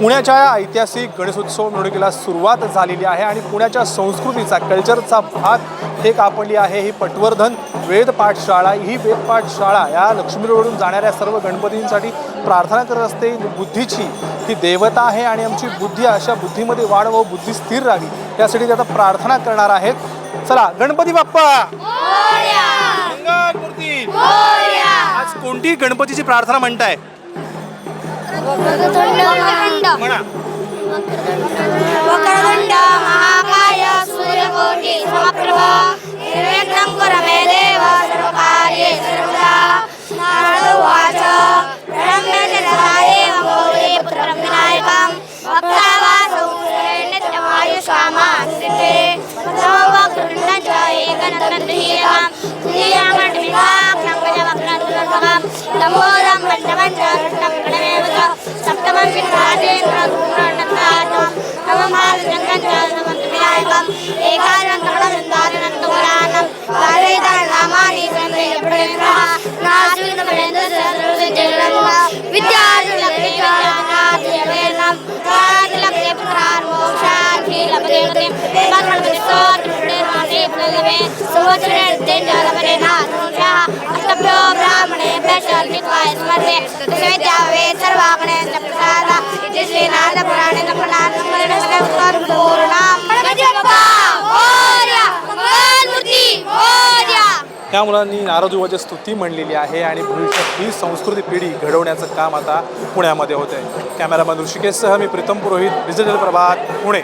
पुण्याच्या या ऐतिहासिक गणेशोत्सव मिरवणुकीला सुरुवात झालेली आहे आणि पुण्याच्या संस्कृतीचा कल्चरचा भाग एक आपली आहे. ही पटवर्धन वेद पाठशाळा ही वेद पाठशाळा या लक्ष्मी रोडवरून जाणाऱ्या सर्व गणपतींसाठी प्रार्थना करत असते. बुद्धीची ती देवता आहे आणि आमची बुद्धी अशा बुद्धीमध्ये वाढ व बुद्धी स्थिर राहावी यासाठी ते आता प्रार्थना करणार आहेत. चला गणपती बाप्पा! आज कोणती गणपतीची प्रार्थना म्हणताय? ವಕ್ರತುಂಡ ಮಹಾಕಾಯ ಸೂರ್ಯಕೋಟಿ ಸಮಪ್ರಭ ನಿರ್ವಿಘ್ನಂಕುರ ಮೇ ದೇವ ಸರ್ವಕಾರ್ಯೇ ಸರ್ವದಾ ನಾರದೋ ವಾಚ ಪ್ರಣಮ್ಯ ಜಗದಾಯೇವ ಗೌರಿ ಪುತ್ರಂ ವಿನಾಯಕಂ ವಕ್ರಾವಾಸೌ ಸುರೇಣ್ಯತಮಾಯು ಶ್ವಾಮಾಂ ಸಿದ್ಧೇ ವಕ್ರತುಂಡಂ ಚ ಏಕನತಂತ್ರೀಯಂ ತುರಿಯಂ ಮಂಡಮಿಕಾಂ ನಂಗಜ ವಕ್ರತುಂಡಂ ನಮೋ त्या मुलांनी नारदुवाची स्तुती म्हणलेली आहे आणि भविष्यात ही संस्कृती पिढी घडवण्याचं काम आता पुण्यामध्ये होत आहे कॅमेरामॅन ऋषिकेशसह मी प्रीतम पुरोहित डिजिटल प्रभात पुणे.